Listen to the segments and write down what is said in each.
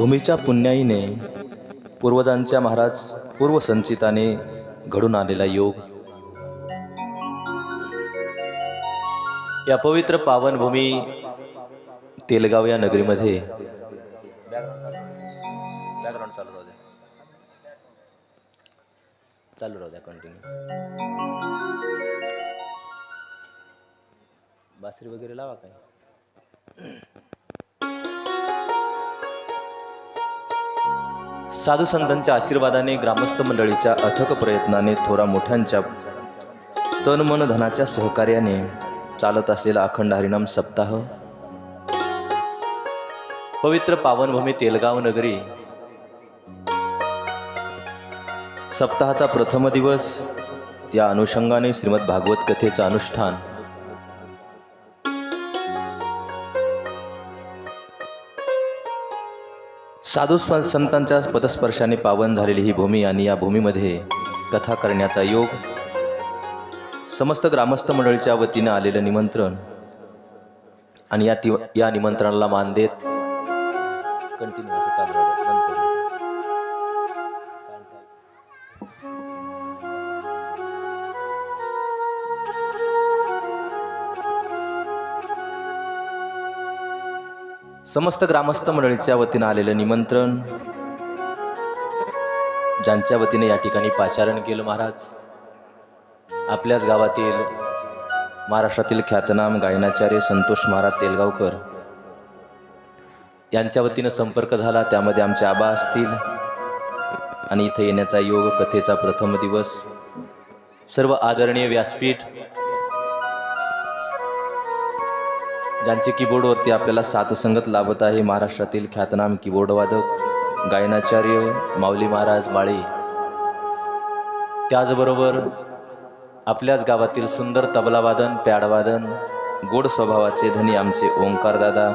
भूमीच्या पुण्याईने पूर्वजांच्या महाराज पूर्वसंचिताने घडून आलेला योग. या पवित्र पावनभूमी तेलगाव या नगरीमध्ये चालू राहू द्या कंटिन्यू बासरी वगैरे लावा काय? साधू संतांच्या आशीर्वादाने ग्रामस्थ मंडळीच्या अथक प्रयत्नाने थोरा मोठ्यांच्या तन मन धनाच्या सहकार्याने चालत असलेला अखंड हरिनाम सप्ताह पवित्र पावनभूमी तेलगाव नगरी सप्ताहाचा प्रथम दिवस या अनुषंगाने श्रीमद भागवत कथेचं अनुष्ठान साधू संतांच्या पदस्पर्शाने पावन झालेली ही भूमी आणि या भूमीमध्ये कथा करण्याचा योग समस्त ग्रामस्थ मंडळीच्या वतीनं आलेलं निमंत्रण आणि या ति या निमंत्रणाला मान देत कंटिन्यू असं चालू समस्त ग्रामस्थ मंडळीच्या वतीनं आलेलं निमंत्रण. ज्यांच्या वतीने या ठिकाणी पाचारण केलं महाराज. आपल्याच गावातील महाराष्ट्रातील ख्यातनाम गायनाचार्य संतोष महाराज तेलगावकर. यांच्या वतीनं संपर्क झाला त्यामध्ये आमचे आबा असतील. आणि इथे येण्याचा योग कथेचा प्रथम दिवस. सर्व आदरणीय व्यासपीठ ज्यांचे कीबोर्डवरती आपल्याला सातसंगत लाभत आहे महाराष्ट्रातील ख्यातनाम कीबोर्ड वादक गायनाचार्य माऊली महाराज माळी. त्याचबरोबर आपल्याच गावातील सुंदर तबलावादन प्याडवादन गोड स्वभावाचे धनी आमचे ओंकारदादा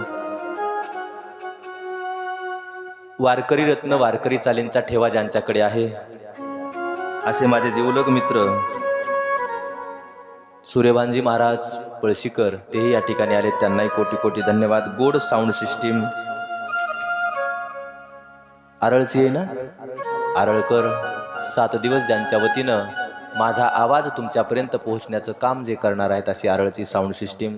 वारकरी रत्न वारकरी चालींचा ठेवा ज्यांच्याकडे आहे. असे माझे जिवलग मित्र सूर्यभानजी महाराज पळशीकर तेही या ठिकाणी आले. त्यांनाही कोटी कोटी धन्यवाद. गोड साऊंड सिस्टीम आरळची आहे ना? आरळकर सात दिवस ज्यांच्या वतीनं माझा आवाज तुमच्यापर्यंत पोहोचण्याचं काम जे करणार आहेत अशी आरळची साऊंड सिस्टीम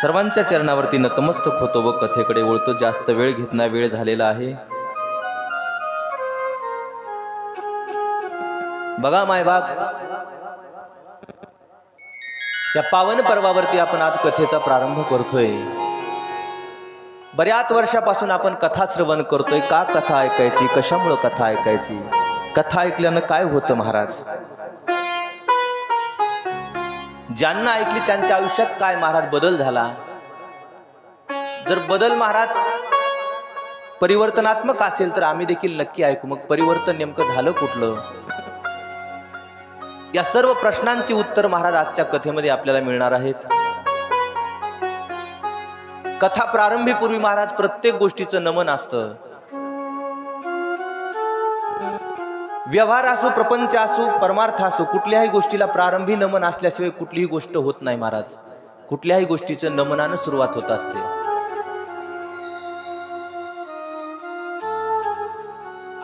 सर्वांच्या चरणावरती नतमस्तक होतो व कथेकडे वळतो. जास्त वेळ घेतना वेळ झालेला आहे. बघा मायबाग या पावन पर्वावरती आपण आज कथेचा प्रारंभ करतोय. बऱ्याच वर्षापासून आपण कथा श्रवण करतोय. का कथा ऐकायची? कशामुळं कथा ऐकायची? कथा ऐकल्यानं काय होतं महाराज? ज्यांना ऐकली त्यांच्या आयुष्यात काय महाराज बदल झाला? जर बदल महाराज परिवर्तनात्मक असेल तर आम्ही देखील नक्की ऐकू. मग परिवर्तन नेमकं झालं कुठलं? या सर्व प्रश्नांची उत्तर महाराज आजच्या कथेमध्ये आपल्याला मिळणार आहेत. कथा प्रारंभीपूर्वी महाराज प्रत्येक गोष्टीचं नमन असतं. व्यवहार असो प्रपंच असो परमार्थ असो कुठल्याही गोष्टीला प्रारंभी नमन असल्याशिवाय कुठलीही गोष्ट होत नाही महाराज. कुठल्याही गोष्टीचं नमनानं सुरुवात होत असते.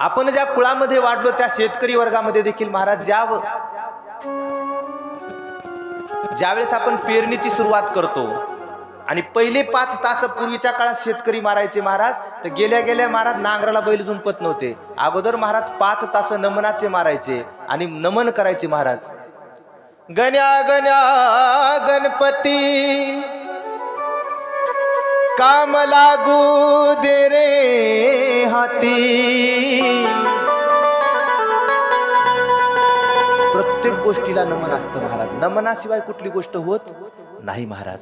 आपण ज्या कुळामध्ये वाढलो त्या शेतकरी वर्गामध्ये देखील महाराज ज्या ज्यावेळेस आपण पेरणीची सुरुवात करतो आणि पहिले पाच तास पूर्वीच्या काळात शेतकरी मारायचे महाराज तर गेल्या गेल्या महाराज नांगराला बैल झुंपत नव्हते. अगोदर महाराज पाच तास नमनाचे मारायचे आणि नमन करायचे महाराज. गण्या गण्या गणपती काम लागू दे रे हाती. प्रत्येक गोष्टीला नमन असतं महाराज. नमनाशिवाय कुठली गोष्ट होत नाही महाराज.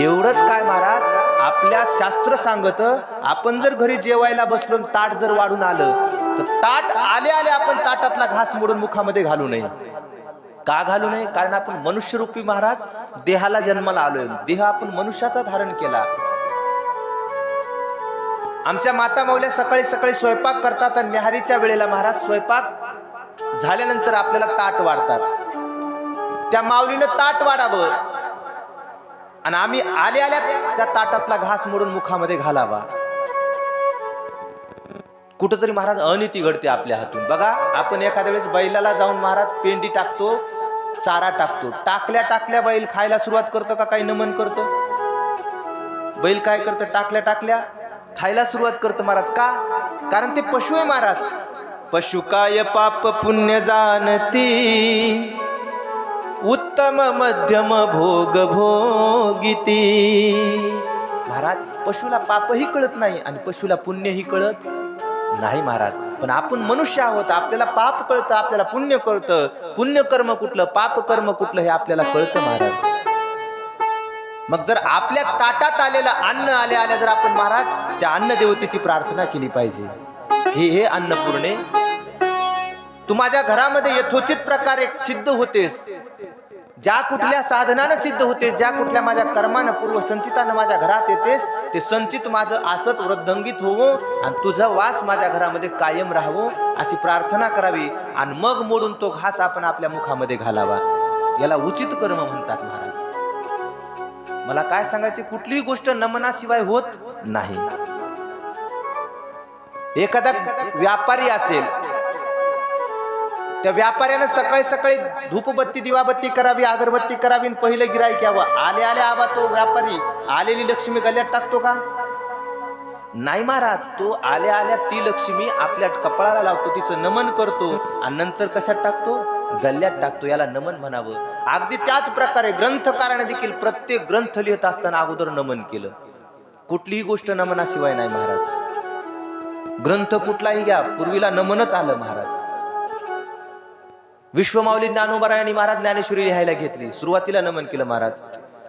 एवढंच काय महाराज आपल्या शास्त्र सांगत आपण जर घरी जेवायला बसलो ताट जर वाढून आलं तर ताट आले आले आपण ताटातला घास मोडून मुखामध्ये घालू नये. का घालू नये? कारण आपण मनुष्यरूपी महाराज देहाला जन्माला आलोय. देह आपण मनुष्याचा धारण केला. आमच्या माता माऊल्या सकाळी सकाळी स्वयंपाक करतात आणि न्याहारीच्या वेळेला महाराज स्वयंपाक झाल्यानंतर आपल्याला ताट वाढतात. त्या माऊलीनं ताट वाढावं. आणि आम्ही आल्या आल्या त्या ताटातला घास मोडून मुखामध्ये घालावा. कुठंतरी महाराज अनिती घडते आपल्या हातून. बघा आपण एखाद्या वेळेस बैलाला जाऊन महाराज पेंडी टाकतो चारा टाकतो. टाकल्या टाकल्या बैल खायला सुरुवात करतो का काही नमन करतो? बैल काय करतं? टाकल्या टाकल्या खायला सुरुवात करतं महाराज. का? कारण ते पशु आहे महाराज. पशुकाय पाप पुण्य जाणती उत्तम मध्यम भोग भोगिती. महाराज पशुला पापही कळत नाही आणि पशुला पुण्यही कळत नाही महाराज. पण आपण मनुष्य आहोत आपल्याला पाप कळतं आपल्याला पुण्य कळतं. पुण्य कर्म कुठलं पाप कर्म कुठलं हे आपल्याला कळतं महाराज. मग जर आपल्या ताटात आलेलं अन्न आल्या आल्या जर आपण महाराज त्या अन्न देवतेची प्रार्थना केली पाहिजे. हे हे अन्नपूर्णे तू माझ्या घरामध्ये यथोचित प्रकारे सिद्ध होतेस. ज्या कुठल्या साधनानं सिद्ध होतेस ज्या कुठल्या माझ्या कर्मानं पूर्व संचितानं माझ्या घरात येतेस ते संचित माझं असंच वृद्धंगित होवो आणि तुझा वास माझ्या घरामध्ये कायम राहावो अशी प्रार्थना करावी आणि मग मोडून तो घास आपण आपल्या मुखामध्ये घालावा. याला उचित कर्म म्हणतात महाराज. मला काय सांगायचे कुठलीही गोष्ट नमनाशिवाय होत नाही. एखादा व्यापारी असेल त्या व्यापाऱ्यानं सकाळी सकाळी धूपबत्ती दिवाबत्ती करावी अगरबत्ती करावी आणि पहिलं गिराईक यावं. आले आले आबा तो व्यापारी. आलेली लक्ष्मी गल्ल्यात टाकतो का? नाही महाराज तो आल्या आल्या ती लक्ष्मी आपल्या कपाळाला लावतो तिचं नमन करतो आणि नंतर कशात टाकतो? गल्ल्यात टाकतो याला नमन म्हणावं. अगदी त्याच प्रकारे ग्रंथकाराने देखील प्रत्येक ग्रंथ लिहित असताना अगोदर नमन केलं. कुठलीही गोष्ट नमनाशिवाय नाही महाराज. ग्रंथ कुठलाही घ्या पूर्वीला नमनच आलं महाराज. विश्वमाऊली ज्ञानोबरायांनी महाराज ज्ञानेश्वरी लिहायला घेतली. सुरुवातीला नमन केलं महाराज.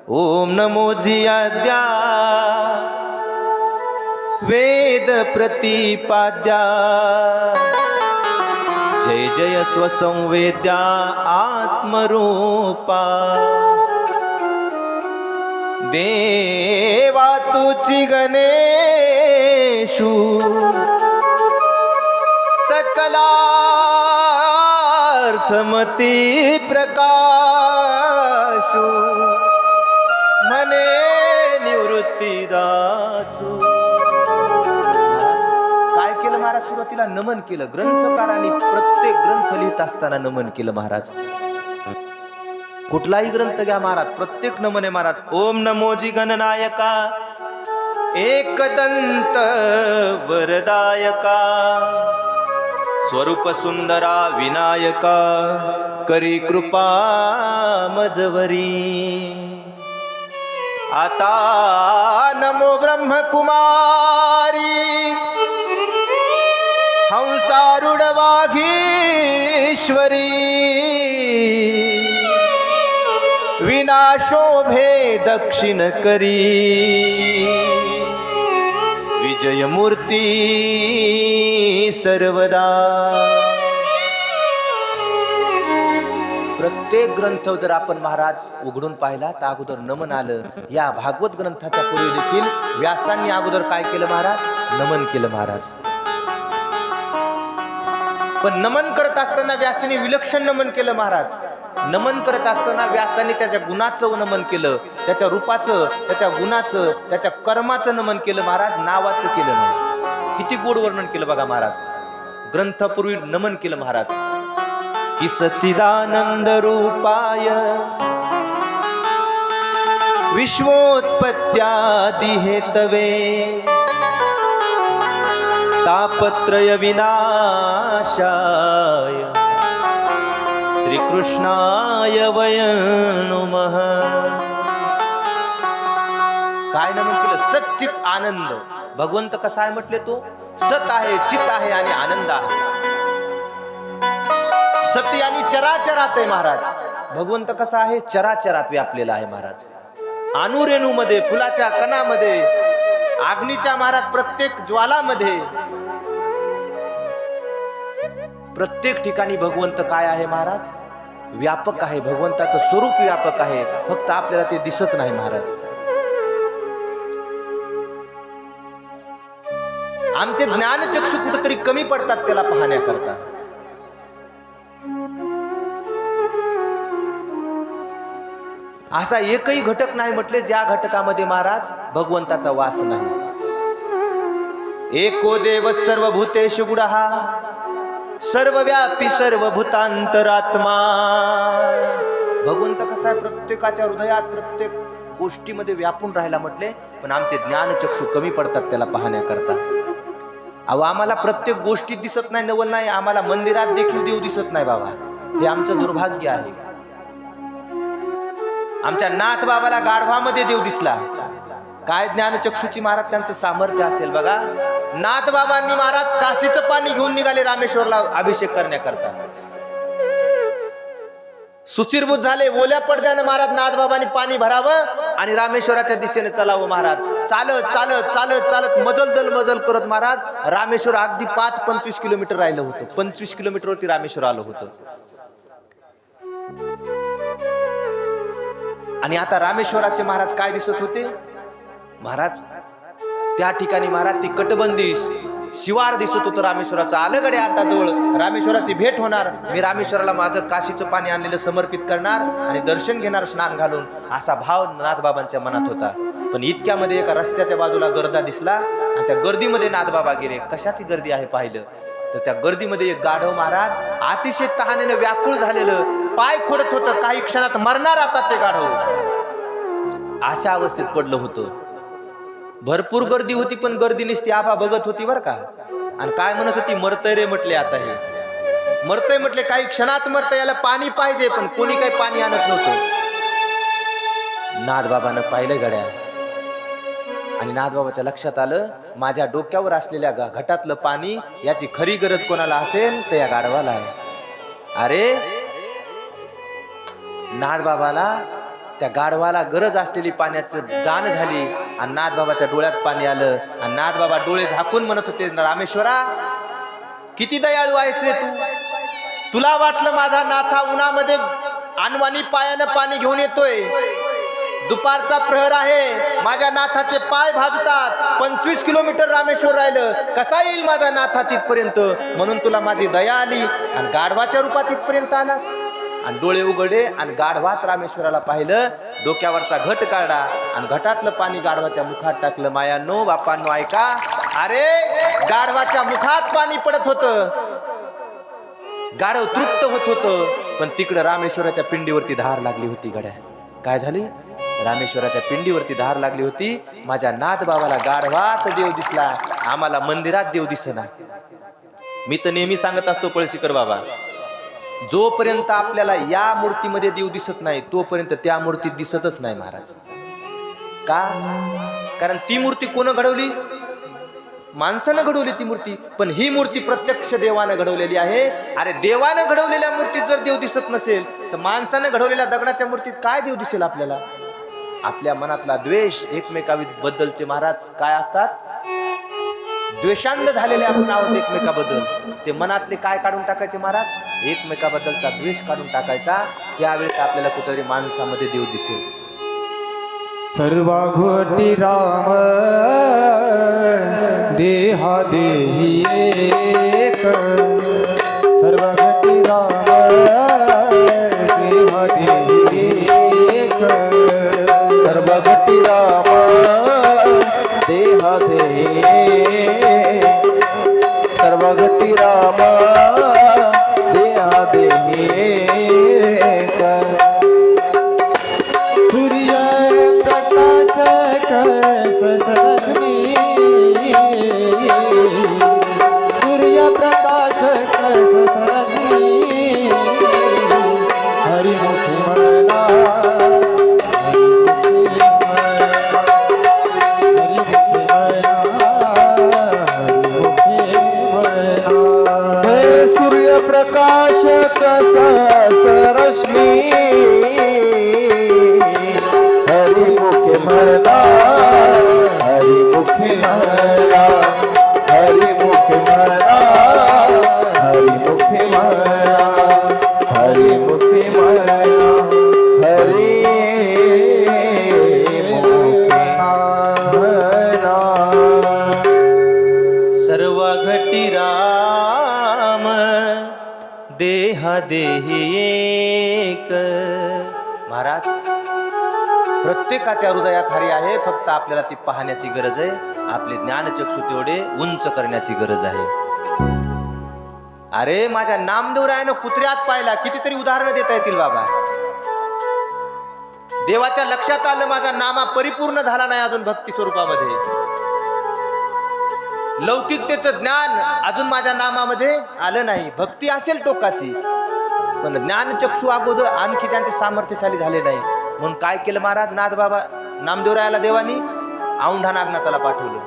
ओम नमो जियाद्या. वेद प्रतिपाद्या. जय जय स्वसंवेद्या आत्मरूपा. देवा तुची गणेशू. सकलार्थमती प्रकाशू. मने निवृत्ती दासू. काय केलं महाराज? सुरुवातीला नमन केलं. ग्रंथकारांनी प्रत्येक ग्रंथ लिहित असताना नमन केलं महाराज. कुठलाही ग्रंथ घ्या महाराज प्रत्येक नमने महाराज. ओम नमोजी गणनायका एकदंत वरदायका. स्वरूप सुंदरा विनायका करी कृपा मजवरी. आता नमो ब्रह्मकुमारी. हंसारुढ वाघीश्वरी विनाशोभे दक्षिण करी. विजयमूर्ती सर्वदा. प्रत्येक ग्रंथ जर आपण महाराज उघडून पाहिला तर अगोदर नमन आलं. या भागवत ग्रंथाच्या पूर्वी देखील व्यासांनी अगोदर काय केलं महाराज? नमन केलं महाराज. पण नमन करत असताना व्यासाने विलक्षण नमन केलं महाराज. नमन करत असताना व्यासाने त्याच्या गुणाचं नमन केलं त्याच्या रूपाचं त्याच्या गुणाचं त्याच्या कर्माचं नमन केलं महाराज नावाचं केलं नाही. किती गोड वर्णन केलं बघा महाराज. ग्रंथपूर्वी नमन केलं महाराज. कि सच्चिदानंद रूपाय विश्वोत्पत्त्यादि हेतवे तापत्रय विनाशाय श्रीकृष्णाय वयनुमः काय नमन केलं सच्चित आनंद. भगवंत कसा आहे म्हटले तो? सत आहे चित आहे आणि आनंद आहे. सत्य आणि चराचरात आहे महाराज. भगवंत कसा आहे? चराचरात व्यापलेला आहे महाराज. अनुरेणू मध्ये फुलाच्या कणामध्ये अग्नीच्या महाराज प्रत्येक ज्वालामध्ये प्रत्येक ठिकाणी भगवंत काय आहे महाराज? व्यापक आहे भगवंताचं स्वरूप व्यापक आहे फक्त आपल्याला ते दिसत नाही महाराज. आमचे ज्ञानचक्षु कुठेतरी कमी पडतात त्याला पाहण्याकरता. असा एकही घटक नाही म्हटले ज्या घटकामध्ये महाराज भगवंताचा वास नाही. एको देव सर्व भूतेश गुडहा सर्वव्यापी सर्वभूतांतरात्मा. भगवंत कसा आहे? प्रत्येकाच्या हृदयात प्रत्येक गोष्टीमध्ये व्यापून राहायला म्हटले पण आमचे ज्ञानचक्षु कमी पडतात त्याला पाहण्याकरता. अहो आम्हाला प्रत्येक गोष्टीत दिसत नाही नवल नाही आम्हाला मंदिरात देखील देव दिसत नाही बाबा. हे आमचं दुर्भाग्य आहे. आमच्या नाथ बाबाला गाढवामध्ये देव दिसला. काय ज्ञानचक्षुची महाराज त्यांचं सामर्थ्य असेल बघा. नाथ बाबांनी महाराज काशीचं पाणी घेऊन निघाले रामेश्वरला अभिषेक करण्याकरता. सुचिरभूत झाले ओल्या पडद्यानं महाराज नाथ बाबांनी पाणी भरावं आणि रामेश्वराच्या दिशेने चलावं महाराज. चालत चालत चालत चालत मजल जल मजल करत महाराज रामेश्वर अगदी पाच पंचवीस किलोमीटर राहिलं होतं. पंचवीस किलोमीटरवरती रामेश्वर आलं होतं. आणि आता रामेश्वराचे महाराज काय दिसत होते? महाराज त्या ठिकाणी महाराज ती कटबंदीस शिवार दिसत होतं रामेश्वराचं. आलं गडे आता जवळ रामेश्वराची भेट होणार. मी रामेश्वराला माझं काशीचं पाणी आणलेलं समर्पित करणार आणि दर्शन घेणार स्नान घालून. असा भाव नाथबाबांच्या मनात होता. पण इतक्यामध्ये एका रस्त्याच्या बाजूला गर्दा दिसला आणि त्या गर्दीमध्ये नाथबाबा गेले. कशाची गर्दी आहे पाहिलं? तर त्या गर्दीमध्ये एक गाढव महाराज अतिशय तहानेनं व्याकुळ झालेलं पाय खोडत होतं. काही क्षणात मरणार आता ते गाढव. अशा अवस्थेत पडलं होतं. भरपूर गर्दी होती पण गर्दी नसती आबा बघत होती बर का. आणि काय म्हणत होती मरतय रे म्हटले आता हे. मरतय म्हटले काही क्षणात मरतय याला पाणी पाहिजे पण कोणी काही पाणी आणत नव्हतं. नाथबाबानं पाहिलं गड्या. आणि नाथबाबाच्या लक्षात आलं माझ्या डोक्यावर असलेल्या घटातलं पाणी याची खरी गरज कोणाला असेल तर या गाढवाला आहे. अरे नाथबाबाला त्या गाढवाला गरज असलेली पाण्याचं जाण झाली. आणि नाथबाबाच्या डोळ्यात पाणी आलं. आणि नाथबाबा डोळे झाकून म्हणत होते रामेश्वरा किती दयाळू आहेस रे तू? तुला वाटलं माझा नाथा उन्हामध्ये अनवानी पायानं पाणी घेऊन येतोय? दुपारचा प्रहर आहे माझ्या नाथाचे पाय भाजतात. पंचवीस किलोमीटर रामेश्वर राहिलं. कसा येईल माझा नाथा तिथपर्यंत? म्हणून तुला माझी दया आली आणि गाढवाच्या रूपात तिथपर्यंत आलास. आणि डोळे उघडे आणि गाढवात रामेश्वराला पाहिलं. डोक्यावरचा घट काढा आणि घटातलं पाणी गाढवाच्या मुखात टाकलं. मायानो बापांनो ऐका. अरे गाढवाच्या मुखात पाणी पडत होतं. गाढव तृप्त होत होतं. पण तिकडं रामेश्वराच्या पिंडीवरती धार लागली होती गड्या. काय झाली? रामेश्वराच्या पिंडीवरती धार लागली होती. माझ्या नाथ बाबाला गाढवाच देव दिसला. आम्हाला मंदिरात देव दिसना. मी तर नेहमी सांगत असतो पळशीकर बाबा. जोपर्यंत आपल्याला या मूर्तीमध्ये देव दिसत नाही तोपर्यंत त्या मूर्तीत दिसतच नाही महाराज. का? कारण ती मूर्ती कोण घडवली? माणसानं घडवली ती मूर्ती. पण ही मूर्ती प्रत्यक्ष देवानं घडवलेली आहे. अरे देवानं घडवलेल्या मूर्तीत जर देव दिसत नसेल तर माणसानं घडवलेल्या दगडाच्या मूर्तीत काय देव दिसेल आपल्याला? आपल्या मनातला द्वेष एकमेकाबद्दलचे महाराज काय असतात? द्वेषांध झालेले आपण आहोत एकमेकाबद्दल. ते मनातले काय काढून टाकायचे महाराज? एकमेकाबद्दलचा द्वेष काढून टाकायचा. त्यावेळेस आपल्याला कुठेतरी माणसामध्ये देव दिसेल. सर्वा घोटी राम देहा देही एक. सर्वा घोटी राम देहा देही एक. सर्वा घोटी राम देहा देही कसा रश्मी देही एक. महाराज प्रत्येकाच्या हृदयात हरी आहे फक्त आपल्याला ती पाहण्याची गरज आहे. आपले ज्ञानचक्षु तेवढे उंच करण्याची गरज आहे. अरे माझ्या नामदेवरायानं कुत्र्यात पाहिला. कितीतरी उदाहरणं देता येतील बाबा. देवाच्या लक्षात आलं माझा नामा परिपूर्ण झाला नाही अजून भक्ती स्वरूपामध्ये. लौकिकतेचं ज्ञान अजून माझ्या नामामध्ये आलं नाही. भक्ती असेल टोकाची पण ज्ञानचक्षू अगोदर आणखी त्यांचे सामर्थ्यशाली झाले नाही. म्हणून काय केलं महाराज? नाथबाबा नामदेवरायाला देवानी औंढा नागनाथाला पाठवलं.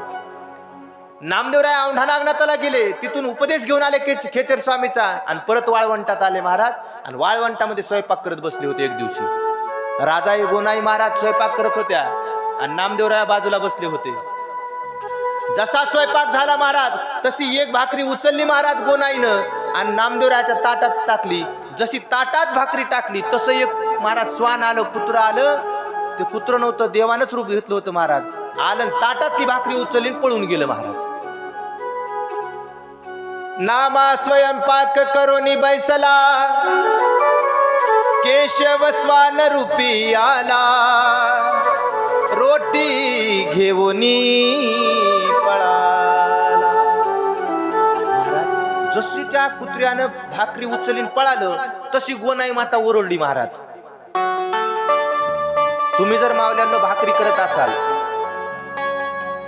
नामदेवराय औंढा नागनाथाला गेले. तिथून उपदेश घेऊन आले खेच खेचर स्वामीचा. आणि परत वाळवंटात आले महाराज. आणि वाळवंटामध्ये स्वयंपाक करत बसले होते एक दिवशी. राजाई गोनाई महाराज स्वयंपाक करत होत्या. आणि नामदेवराया बाजूला बसले होते. जसा स्वयंपाक झाला महाराज तशी एक भाकरी उचलली महाराज गोनाईनं आणि नामदेवरायाच्या ताटात टाकली. जशी ताटात भाकरी टाकली तसं एक महाराज स्वान आलं कुत्र आलं. ते कुत्र नव्हतं देवानंच रूप घेतलं होतं महाराज. आलं ताटात ती भाकरी उचलली पळून गेलं महाराज. नामा स्वयंपाक करोनी बैसला. केशव स्वान रूपी आला. रोटी घेऊनी त्या भाकरी उचलीन पळालं तशी गोनाई माता ओरडली महाराज. तुम्ही जर मावल्यानं भाकरी करत असाल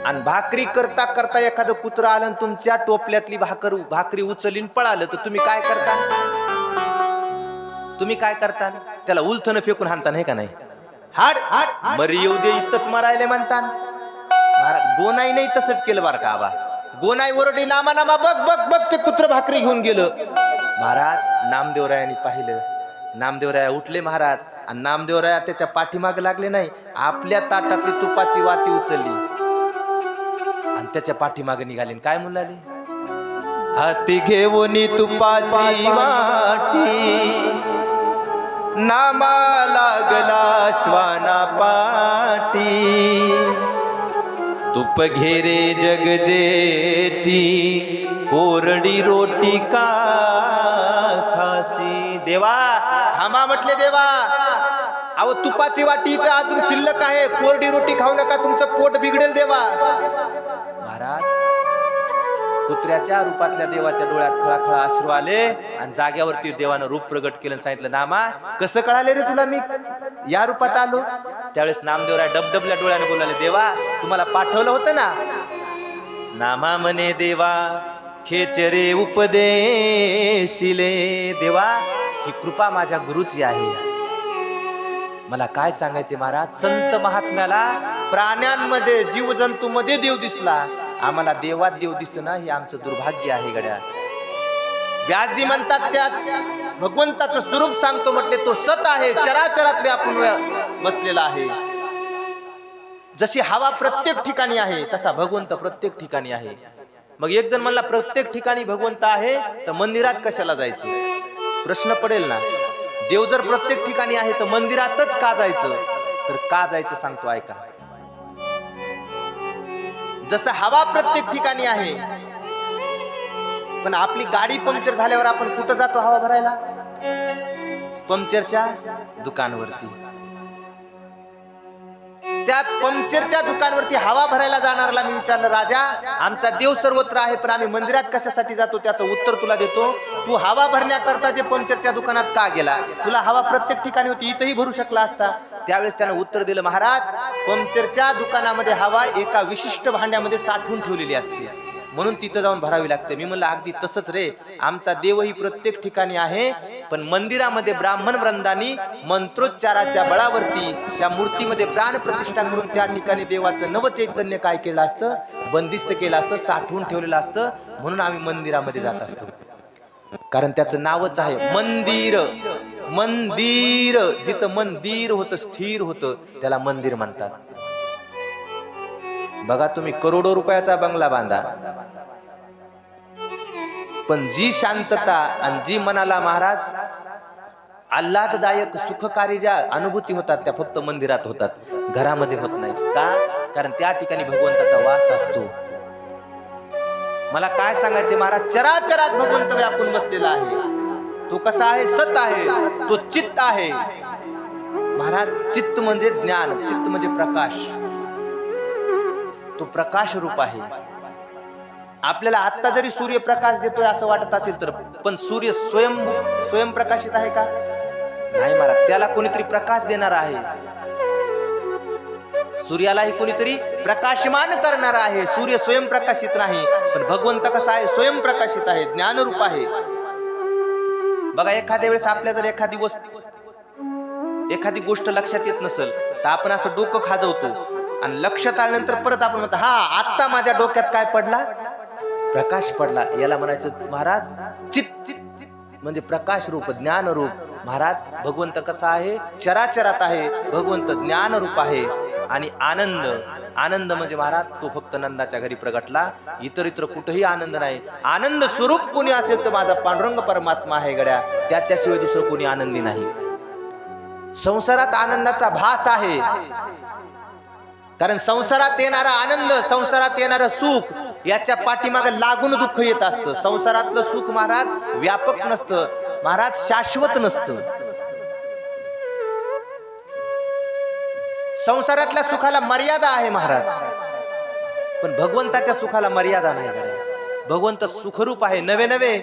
आणि भाकरी करता करता एखादं कुत्र आलं आणि तुमच्या टोपल्यातली भाकर भाकरी उचलीन पळालं तर तुम्ही काय करता? तुम्ही काय करता? त्याला उलथन फेकून हाणता नाही का नाही? हाड हाड मरी येऊ दे इथंच मरायले म्हणता महाराज गोनाई नाही तसंच केलं बरं का आबा? गोनाई ओरडली नामा नामा बघ बघ बघ ते कुत्र भाकरी घेऊन गेलं. महाराज नामदेवरायांनी पाहिलं. नामदेवराया उठले महाराज आणि नामदेवराया त्याच्या पाठीमाग लागले नाही. आपल्या ताटातली तुपाची वाटी उचलली. आणि त्याच्या पाठीमागे निघाले काय म्हणाले हाती घेऊन तुपाची वाटी. नामा लागला श्वाना पाटी तुप घेरे जग जेटी कोरडी रोटी का खासी? देवा थांबा म्हटले देवा. अहो तुपाची वाटी इथं अजून शिल्लक आहे. कोरडी रोटी खाऊ नका तुमचं पोट बिघडेल देवा. कुत्र्याच्या रूपातल्या देवाच्या डोळ्यात खळाखळा अश्रू आले आणि जाग्यावरती देवानं रूप प्रगट केलं सांगितलं नामा कसं कळाले रे तुला मी? या रूपात आलो. त्यावेळेस नामदेवराय डबडबल्या डोळ्याने बोलाले देवा तुम्हाला पाठवलं होतं ना? नामा म्हणे देवा खेचरे उपदेशिले. देवा ही कृपा माझ्या गुरुची आहे. मला काय सांगायचे महाराज? संत महात्म्याला प्राण्यांमध्ये जीवजंतूमध्ये देव दिसला. आम्हाला देवात देव दिसणं हे आमचं दुर्भाग्य आहे गड्या. व्याजी म्हणतात त्यात भगवंताचं स्वरूप सांगतो म्हटले तो सत आहे चराचरात व्यापून बसलेला आहे. जशी हवा प्रत्येक ठिकाणी आहे तसा भगवंत प्रत्येक ठिकाणी आहे. मग एक जण म्हणला प्रत्येक ठिकाणी भगवंत आहे तर मंदिरात कशाला जायचं? प्रश्न पडेल ना. देव जर प्रत्येक ठिकाणी आहे तर मंदिरातच का जायचं? तर का जायचं सांगतो ऐका. जसं हवा प्रत्येक ठिकाणी आहे पण आपली गाडी पंक्चर झाल्यावर आपण कुठं जातो हवा भरायला? पंक्चरच्या दुकानवरती. त्या पंक्चरच्या दुकानवरती हवा भरायला जाणारला मी विचारलं राजा आमचा देव सर्वत्र आहे पण आम्ही मंदिरात कशासाठी जातो? त्याचं उत्तर तुला देतो. तू हवा भरण्याकरता जे पंक्चरच्या दुकानात का गेला? तुला हवा प्रत्येक ठिकाणी होती इथंही भरू शकला असता. त्यावेळेस त्यानं उत्तर दिलं महाराज पंक्चरच्या दुकानामध्ये हवा एका विशिष्ट भांड्यामध्ये साठवून ठेवलेली असते. म्हणून तिथं जाऊन भरावी लागते. मी म्हणलं अगदी तसंच रे. आमचा देवही प्रत्येक ठिकाणी आहे पण मंदिरामध्ये ब्राह्मण वृंदानी मंत्रोच्चाराच्या बळावरती त्या मूर्तीमध्ये प्राण प्रतिष्ठा करून त्या ठिकाणी देवाचं नवचैतन्य काय केलं असतं? बंदिस्त केलं असतं साठवून ठेवलेलं असतं. म्हणून आम्ही मंदिरामध्ये जात असतो. कारण त्याचं नावच आहे मंदिर. मंदिर. जिथं मंदिर होतं स्थिर होतं त्याला मंदिर म्हणतात. बघा तुम्ही करोडो रुपयाचा बंगला बांधा. पण जी शांतता आणि जी मनाला महाराज आल्हाददायक सुखकारी ज्या अनुभूती होतात त्या फक्त मंदिरात होतात. घरामध्ये होत नाहीत. का? कारण त्या ठिकाणी भगवंताचा वास असतो. मला काय सांगायचे महाराज? चराचरात भगवंत व्यापून बसलेला आहे. तो कसा आहे? सत आहे. तो चित्त आहे. महाराज चित्त म्हणजे ज्ञान चित्त म्हणजे प्रकाश. तो प्रकाश रूप आहे. आपल्याला आत्ता जरी सूर्य प्रकाश देतोय असं वाटत असेल तर पण सूर्य स्वयं स्वयंप्रकाशित आहे का? नाही महाराज त्याला कोणीतरी प्रकाश देणार आहे. सूर्यालाही कोणीतरी प्रकाशमान करणार आहे. सूर्य स्वयंप्रकाशित नाही पण भगवंत कसा आहे? स्वयंप्रकाशित आहे ज्ञानरूप आहे. बघा एखाद्या वेळेस आपल्या जर एखादी वस्तू एखादी गोष्ट लक्षात येत नसेल तर आपण असं डोकं खाजवतो. आणि लक्षात आल्यानंतर परत आपण म्हणतो हा आत्ता माझ्या डोक्यात काय पडला? प्रकाश पडला. याला म्हणायचं महाराज चित चित म्हणजे प्रकाश रूप ज्ञान रूप. महाराज भगवंत कसा आहे? चराचरात आहे. भगवंत ज्ञान रूप आहे. आणि आनंद आनंद म्हणजे महाराज तो फक्त नंदाच्या घरी प्रगटला. इतर इतर कुठेही आनंद नाही. आनंद स्वरूप कोणी असेल तर माझा पांडुरंग परमात्मा आहे गड्या. त्याच्याशिवाय दुसरं कोणी आनंदी नाही. संसारात आनंदाचा भास आहे. कारण संसारात येणारा आनंद संसारात येणारं सुख याच्या पाठीमागं लागून दुःख येत असतं. संसारातलं सुख महाराज व्यापक नसतं. महाराज शाश्वत नसतं. संसारातल्या सुखाला मर्यादा आहे महाराज. पण भगवंताच्या सुखाला मर्यादा नाही भगवंत सुखरूप आहे. नवे नवे